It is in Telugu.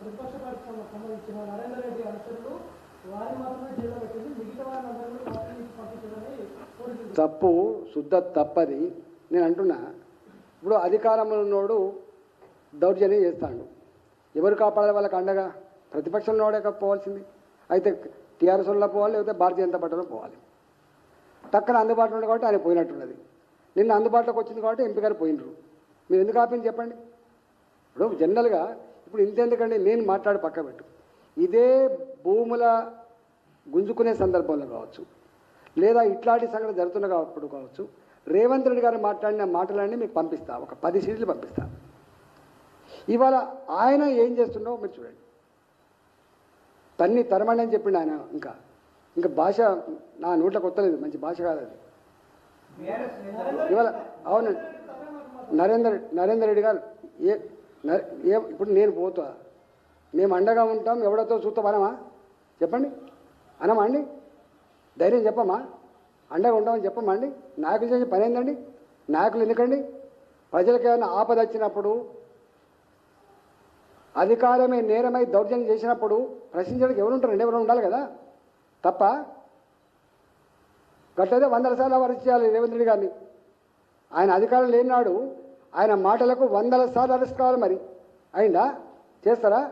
ప్రతిపక్ష సంబంధించిన నరేంద్ర రెడ్డి అనుసరులు వారి మాత్రమే జైల్లో పెట్టింది. మిగతా వారిని అందరినీ తప్పు శుద్ధ తప్పది. నేను అంటున్నా ఇప్పుడు అధికారంలో ఉన్నోడు దౌర్జన్యం చేస్తాడు. ఎవరు కాపాడాలి వాళ్ళకి అండగా? ప్రతిపక్షంలో పోవాల్సింది అయితే టీఆర్ఎస్ వాళ్ళ పోవాలి లేకపోతే భారతీయ జనతా పార్టీలో పోవాలి. టక్కన అందుబాటులో ఉంది కాబట్టి ఆయన పోయినట్టున్నది. నిన్న అందుబాటులోకి వచ్చింది కాబట్టి ఎంపీ గారు పోయినరు. మీరు ఎందుకు ఆపింది చెప్పండి. ఇప్పుడు జనరల్గా ఇప్పుడు ఇంతెందుకండి? నేను మాట్లాడి పక్క పెట్టు. ఇదే భూముల గుంజుకునే సందర్భంలో కావచ్చు లేదా ఇట్లాంటి సంఘటన జరుగుతున్నప్పుడు కావచ్చు రేవంత్ రెడ్డి గారు మాట్లాడిన మాటలన్నీ మీకు పంపిస్తా. ఒక పది సీట్లు పంపిస్తా. ఇవాళ ఆయన ఏం చేస్తుండో మీరు చూడండి. తన్ని తరమండి అని చెప్పిండు ఆయన ఇంకా. ఇంకా భాష నా నోట్లోకి వస్తలేదు మంచి భాష కాదు అది. ఇవాళ అవునండి నరేందర్ నరేందర్ రెడ్డి గారు ఏ ఇప్పుడు నేను పోతా. మేము అండగా ఉంటాం ఎవడతో చూస్తామనమా చెప్పండి. అనమా అండి? ధైర్యం చెప్పమా? అండగా ఉంటామని చెప్పమా అండి? నాయకులు చేసే పని ఏందండి? నాయకులు ఎందుకండి? ప్రజలకు ఏమైనా ఆపద వచ్చినప్పుడు అధికారమే నేరమై దౌర్జన్యం చేసినప్పుడు ప్రశ్నించడానికి ఎవరు ఉంటారండి? ఎవరు ఉండాలి కదా? తప్ప గట్టదే వందల సార్లు వారు చేయాలి రేవంత్ రెడ్డి గారిని. ఆయన అధికారం లేనినాడు ఆయన మాటలకు వందల సార్లు అరెస్ట్ కావాలి మరి. అయిందా? చేస్తారా?